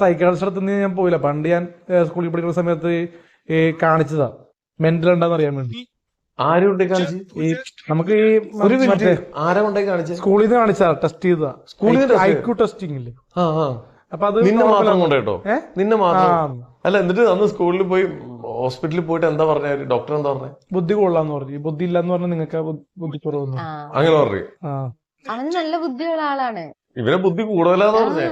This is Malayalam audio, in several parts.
സൈക്കാട്രിസ്റ്റ് അടുത്ത് ഞാൻ പോയില്ല. പണ്ട് ഞാൻ സ്കൂളിൽ പഠിക്കുന്ന സമയത്ത് ഈ കാണിച്ചതാ. മെന്റൽ ഉണ്ടെന്ന് അറിയാൻ വേണ്ടി. ആരും കൊണ്ടേ ഈ നമുക്ക് ഈ ഒരു മിനിറ്റ്. ആരാ കൊണ്ടേ സ്കൂളിൽ നിന്ന് കാണിച്ചാ ടെസ്റ്റ് ചെയ്തതാ. സ്കൂളിൽ നിന്ന് ഐക്യു ടെസ്റ്റിംഗ് ഇല്ലേ അപ്പൊ അത് നിന്നെ മാത്രം കൊണ്ടോ നിന്നെ മാത്രം? അല്ല എന്നിട്ട് അന്ന് സ്കൂളിൽ പോയി ഹോസ്പിറ്റലിൽ പോയിട്ട് എന്താ പറഞ്ഞ? ഡോക്ടർ എന്താ പറഞ്ഞേ? ബുദ്ധി കൊള്ളാന്ന് പറഞ്ഞു. ബുദ്ധി ഇല്ലാന്ന് പറഞ്ഞാൽ നിങ്ങൾക്ക് ബുദ്ധി കുറവൊന്നും. അങ്ങനെ പറഞ്ഞു. അവന് നല്ല ബുദ്ധിയുള്ള ആളാണ്. ഇവനെ ബുദ്ധി കൂടുതലാന്ന് പറഞ്ഞേ.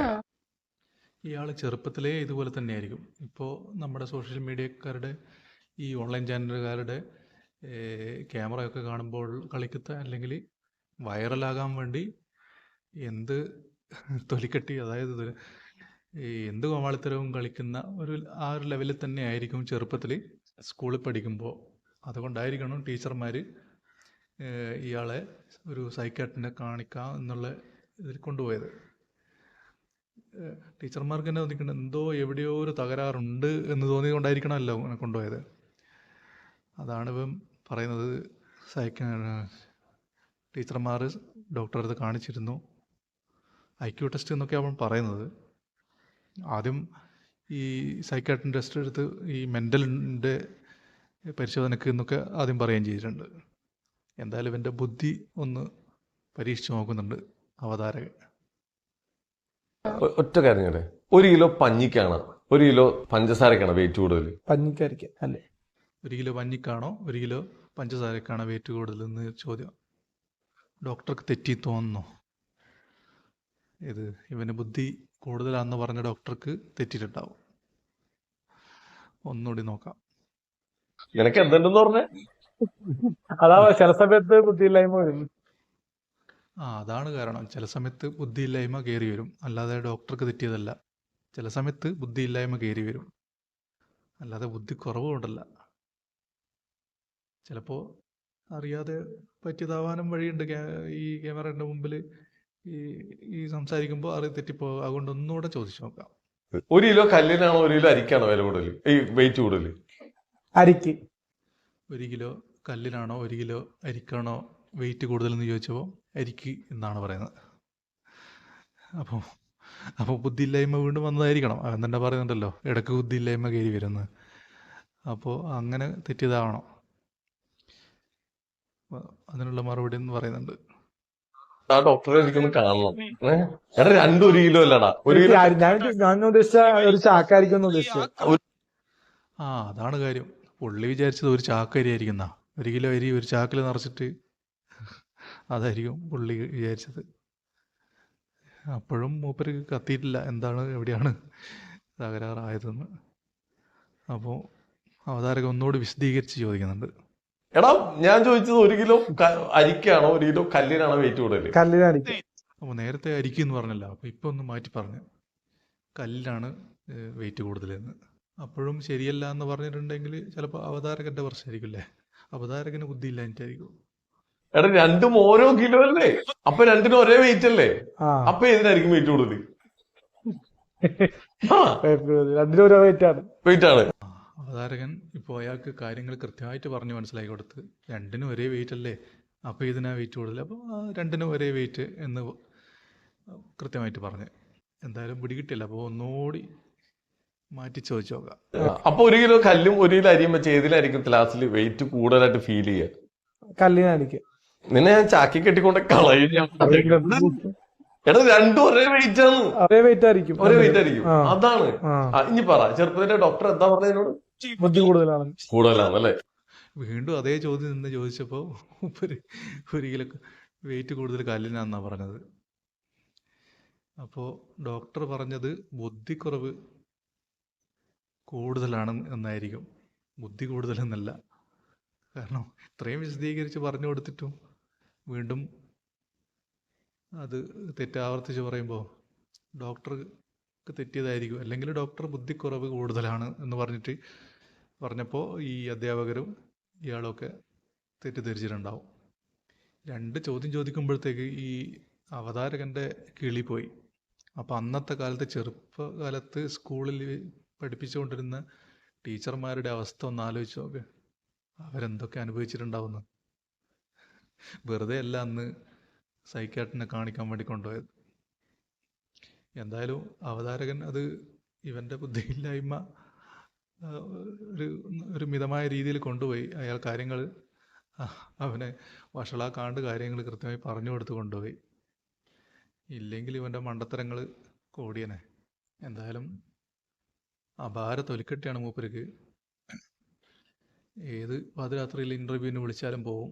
ഇയാൾ ചെറുപ്പത്തിലേ ഇതുപോലെ തന്നെയായിരിക്കും. ഇപ്പോൾ നമ്മുടെ സോഷ്യൽ മീഡിയക്കാരുടെ ഈ ഓൺലൈൻ ചാനലുകാരുടെ ക്യാമറയൊക്കെ കാണുമ്പോൾ കളിക്കത്ത അല്ലെങ്കിൽ വൈറലാകാൻ വേണ്ടി എന്ത് തൊലിക്കെട്ടി അതായത് എന്ത് കോമാളിത്തരവും കളിക്കുന്ന ഒരു ആ ഒരു ലെവലിൽ തന്നെ ആയിരിക്കും ചെറുപ്പത്തിൽ സ്കൂളിൽ പഠിക്കുമ്പോൾ അതുകൊണ്ടായിരിക്കണം ടീച്ചർമാർ ഇയാളെ ഒരു സൈക്കാട്ടിനെ കാണിക്കാം എന്നുള്ള ഇതിൽ കൊണ്ടുപോയത്. ടീച്ചർമാർക്ക് തന്നെ തോന്നിക്കണം എന്തോ എവിടെയോ ഒരു തകരാറുണ്ട് എന്ന് തോന്നിക്കൊണ്ടായിരിക്കണമല്ലോ അങ്ങനെ കൊണ്ടുപോയത്. അതാണ് ഇവൻ പറയുന്നത്. സൈക്ക ടീച്ചർമാർ ഡോക്ടറെ അടുത്ത് കാണിച്ചിരുന്നു. ഐ ക്യു ടെസ്റ്റ് എന്നൊക്കെ അവൻ പറയുന്നത്. ആദ്യം ഈ സൈക്കാട്രിൻ ടെസ്റ്റ് എടുത്ത് ഈ മെന്റലിന്റെ പരിശോധനയ്ക്ക് എന്നൊക്കെ ആദ്യം പറയുകയും ചെയ്തിട്ടുണ്ട്. എന്തായാലും ഇവന്റെ ബുദ്ധി ഒന്ന് പരീക്ഷിച്ച് നോക്കുന്നുണ്ട് അവതാരകൻ. ഒറ്റ കാര്യം ഞാൻ ഒരു കിലോ പഞ്ഞിക്കാണ്. ഒരു കിലോ പഞ്ചസാരക്കാണ് വെയിറ്റ് കൂടുതൽ. പഞ്ഞിക്കാരിക്ക അല്ലേ? ഒരു കിലോ പഞ്ഞിക്കാണോ? ഒരു കിലോ പഞ്ചസാരക്കാണോ വെയിറ്റ് കൂടുതൽ എന്ന് ചോദ്യം. ഡോക്ടർക്ക് തെറ്റി തോന്നുന്നു. ഇത് ഇവന് ബുദ്ധി കൂടുതലാണെന്ന് പറഞ്ഞ ഡോക്ടർക്ക് തെറ്റിയിട്ടുണ്ടാവും ഒന്നുകൂടി നോക്കാം. നിനക്ക് എന്തുണ്ടെന്ന് പറഞ്ഞേ? അതാ ചില സമയത്ത് ബുദ്ധിയില്ലായ്മ വരും. ആ അതാണ് കാരണം. ചില സമയത്ത് ബുദ്ധിയില്ലായ്മ കയറി വരും. അല്ലാതെ ഡോക്ടർക്ക് തെറ്റിയതല്ല. ചില സമയത്ത് ബുദ്ധിയില്ലായ്മ കയറി വരും. അല്ലാതെ ബുദ്ധി കുറവ് കൊണ്ടല്ല ചിലപ്പോൾ അറിയാതെ പറ്റിയതാവാനും വഴിയുണ്ട്. ഈ ക്യാമറയുടെ മുമ്പിൽ ഈ ഈ സംസാരിക്കുമ്പോൾ അറി തെറ്റിപ്പോ അതുകൊണ്ട് ഒന്നുകൂടെ ചോദിച്ചു നോക്കാം. ഒരു കിലോ കല്ലിനാണോ ഒരു കിലോ അരിക്കാണോ വില കൂടുതൽ ഈ വെയിറ്റ് കൂടുതൽ അരിക്ക്. ഒരു കിലോ കല്ലിനാണോ ഒരു കിലോ അരിക്കാണോ വെയിറ്റ് കൂടുതൽ എന്ന് ചോദിച്ചപ്പോൾ അരിക്ക് എന്നാണ് പറയുന്നത്. അപ്പോൾ അപ്പോൾ ബുദ്ധിയില്ലായ്മ വീണ്ടും വന്നതായിരിക്കണം. അവൻ തന്നെ പറയുന്നുണ്ടല്ലോ ഇടയ്ക്ക് ബുദ്ധിയില്ലായ്മ കയറി വരുന്നത് അപ്പോൾ അങ്ങനെ തെറ്റിയതാവണം. അതിനുള്ള മറുപടി എന്ന് പറയുന്നുണ്ട്. ആ ഡോക്ടറെ എനിക്കൊന്ന് കാണണം. രണ്ടും ഒരു കിലോ അല്ലടാ. ഒരു കിലോ ഞാൻ ഉദ്ദേശിച്ച ഒരു ചാക്കായിരിക്കും ഉദ്ദേശിച്ചത്. ആ അതാണ് കാര്യം. പുള്ളി വിചാരിച്ചത് ഒരു ചാക്കരി അരി ആയിരിക്കുന്ന ഒരു കിലോ അരി ഒരു ചാക്കിൽ നിറച്ചിട്ട് അതായിരിക്കും പുള്ളി വിചാരിച്ചത്. അപ്പോഴും മൂപ്പര് കത്തിയിട്ടില്ല എന്താണ് എവിടെയാണ് തകരാറായതെന്ന്. അപ്പോൾ അവതാരകൻ ഒന്നുകൂടി വിശദീകരിച്ച് ചോദിക്കുന്നുണ്ട്. എടാ ഞാൻ ചോദിച്ചത് ഒരു കിലോ അരിക്കാണോ? ഒരു കിലോ കല്ലിനാണോ വെയിറ്റ് കൂടുതൽ അപ്പൊ അപ്പോൾ നേരത്തെ അരിക്കും എന്ന് പറഞ്ഞല്ലോ. അപ്പോൾ ഇപ്പൊ ഒന്ന് മാറ്റി പറഞ്ഞു. കല്ലിലാണ് വെയിറ്റ് കൂടുതലെന്ന്. അപ്പോഴും ശരിയല്ല എന്ന് പറഞ്ഞിട്ടുണ്ടെങ്കിൽ ചിലപ്പോൾ അവതാരകന്റെ പ്രശ്നമായിരിക്കും അല്ലേ? അവതാരകന് ബുദ്ധിയില്ലാഞ്ഞിട്ടായിരിക്കും എടാ രണ്ടും ഓരോ കിലോ അല്ലേ? അപ്പൊ രണ്ടിനും ഒരേ വെയിറ്റ് അല്ലേ? അപ്പൊ ഏതിനായിരിക്കും വെയിറ്റ് കൂടുതൽ? രണ്ടിനും വെയിറ്റ് ആണ്. വെയിറ്റ് ആണ്. അവതാരകൻ ഇപ്പോൾ അയാൾക്ക് കാര്യങ്ങൾ കൃത്യമായിട്ട് പറഞ്ഞു മനസ്സിലാക്കി കൊടുത്ത് രണ്ടിനും ഒരേ വെയിറ്റ് അല്ലേ? അപ്പോൾ ഇതിനാ വെയിറ്റ് കൂടുതൽ? അപ്പോൾ രണ്ടിനും ഒരേ വെയിറ്റ് എന്ന് കൃത്യമായിട്ട് പറഞ്ഞ്. എന്തായാലും പിടികിട്ടില്ല. അപ്പോൾ ഒന്നുകൂടി മാറ്റി ചോദിച്ചു നോക്കാം. അപ്പൊ ഒരു കിലോ കല്ലും ഒരു കിലോ അരിയും വെച്ച് ഏതിലായിരിക്കും ക്ലാസ്സിൽ വെയിറ്റ് കൂടുതലായിട്ട് ഫീൽ ചെയ്യുക? കല്ലിനരിക്ക് നിന്നെ ഞാൻ ചാക്കി കെട്ടിക്കൊണ്ട് കളയും. എടാ രണ്ടും ഒരേ വെയിറ്റ് ആണ്. ഒരേ വെയിറ്റ് ആയിരിക്കും. ഒരേ വെയിറ്റ് ആയിരിക്കും. അതാണ്. ഇനി പറ ചെറുപ്പത്തിന്റെ ഡോക്ടർ എന്താ പറഞ്ഞതിനോട് ബുദ്ധി കൂടുതലാണ്. കൂടുതലാണ് അല്ലേ വീണ്ടും അതേ ചോദ്യം നിന്ന് ചോദിച്ചപ്പോൾ ഒരു ഒരു കിലോ വെയിറ്റ് കൂടുതൽ കല്ലിനാന്നാ പറഞ്ഞത്. അപ്പോൾ ഡോക്ടർ പറഞ്ഞത് ബുദ്ധിക്കുറവ് കൂടുതലാണ് എന്നായിരിക്കും. ബുദ്ധി കൂടുതലെന്നല്ല. കാരണം ഇത്രയും വിശദീകരിച്ച് പറഞ്ഞു കൊടുത്തിട്ടും വീണ്ടും അത് തെറ്റാവർത്തിച്ച് പറയുമ്പോൾ ഡോക്ടർക്ക് തെറ്റിയതായിരിക്കും. അല്ലെങ്കിൽ ഡോക്ടർ ബുദ്ധിക്കുറവ് കൂടുതലാണ് എന്ന് പറഞ്ഞിട്ട് പറഞ്ഞപ്പോൾ ഈ അധ്യാപകരും ഇയാളൊക്കെ തെറ്റിദ്ധരിച്ചിട്ടുണ്ടാവും. രണ്ട് ചോദ്യം ചോദിക്കുമ്പോഴത്തേക്ക് ഈ അവതാരകന്റെ കിളി പോയി. അപ്പോൾ അന്നത്തെ കാലത്ത് ചെറുപ്പകാലത്ത് സ്കൂളിൽ പഠിപ്പിച്ചുകൊണ്ടിരുന്ന ടീച്ചർമാരുടെ അവസ്ഥ ഒന്ന് ആലോചിച്ച് നോക്ക്. അവരെന്തൊക്കെ അനുഭവിച്ചിട്ടുണ്ടാവുന്നു? വെറുതെ അല്ല അന്ന് സൈക്കാട്ടിനെ കാണിക്കാൻ വേണ്ടി കൊണ്ടുപോയത്. എന്തായാലും അവതാരകൻ അത് ഇവന്റെ ബുദ്ധിയില്ലായ്മ ഒരു ഒരു മിതമായ രീതിയിൽ കൊണ്ടുപോയി. അയാൾ കാര്യങ്ങൾ അവനെ വഷളാക്കാണ്ട് കാര്യങ്ങൾ കൃത്യമായി പറഞ്ഞു കൊടുത്ത് കൊണ്ടുപോയി. ഇല്ലെങ്കിൽ ഇവന്റെ മണ്ടത്തരങ്ങൾ കോടിയനെ. എന്തായാലും അപാര തൊലിക്കെട്ടിയാണ് മൂപ്പർക്ക്. ഏത് പാതിരാത്രിയിൽ ഇന്റർവ്യൂവിന് വിളിച്ചാലും പോകും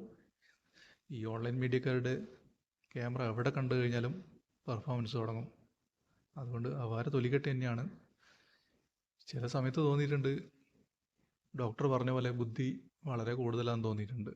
ഈ ഓൺലൈൻ മീഡിയക്കാരുടെ ക്യാമറ എവിടെ കണ്ടു കഴിഞ്ഞാലും പെർഫോമൻസ് തുടങ്ങും. അതുകൊണ്ട് അവാര തൊലിക്കെട്ട് തന്നെയാണ്. ചില സമയത്ത് തോന്നിയിട്ടുണ്ട്. ഡോക്ടർ പറഞ്ഞ പോലെ ബുദ്ധി വളരെ കൂടുതലാണെന്ന് തോന്നിയിട്ടുണ്ട്.